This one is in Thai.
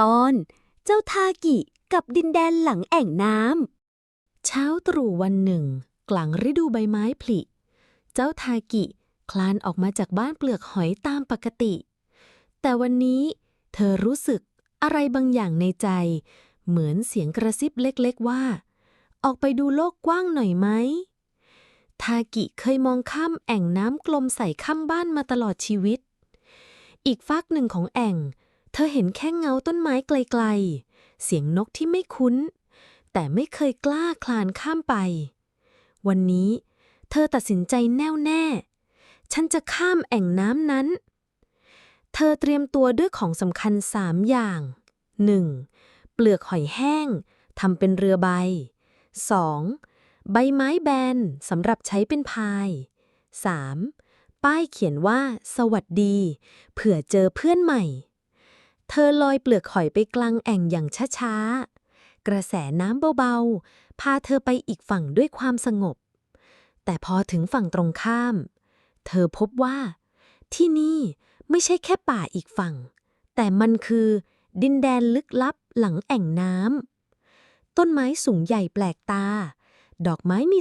ตอน เจ้าทากิกับดินแดนหลังแอ่งน้ำ เช้าตรู่วันหนึ่ง กลางฤดูใบไม้ผลิ เจ้าทากิคลานออกมาจากบ้านเปลือกหอยตามปกติ แต่วันนี้เธอรู้สึกอะไรบางอย่างในใจ เหมือนเสียงกระซิบเล็กๆว่า ออกไปดูโลกกว้างหน่อยไหม ทากิเคยมองข้ามแอ่งน้ำกลมใส่ข้ามบ้านมาตลอดชีวิต อีกฟากหนึ่งของแอ่ง เธอเห็นแค่เงาต้นไม้ไกลๆ เสียงนกที่ไม่คุ้น แต่ไม่เคยกล้าคลานข้ามไป วันนี้เธอตัดสินใจแน่วแน่ ฉันจะข้ามแอ่งน้ำนั้น เธอเตรียมตัวด้วยของสำคัญสามอย่าง 1. เปลือกหอยแห้งทำเป็นเรือใบ 2. ใบไม้แบนสำหรับใช้เป็นพาย 3. ป้ายเขียนว่า สวัสดี เผื่อเจอเพื่อนใหม่ เธอลอยเปลือกหอยไปกลางแอ่งอย่างช้าๆ กระแสน้ำเบาๆ พาเธอไปอีกฝั่งด้วยความสงบ แต่พอถึงฝั่งตรงข้าม เธอพบว่า ที่นี่ไม่ใช่แค่ป่าอีกฝั่ง แต่มันคือ ดินแดนลึกลับหลังแอ่งน้ำต้นไม้สูงใหญ่แปลกตา ดอกไม้มี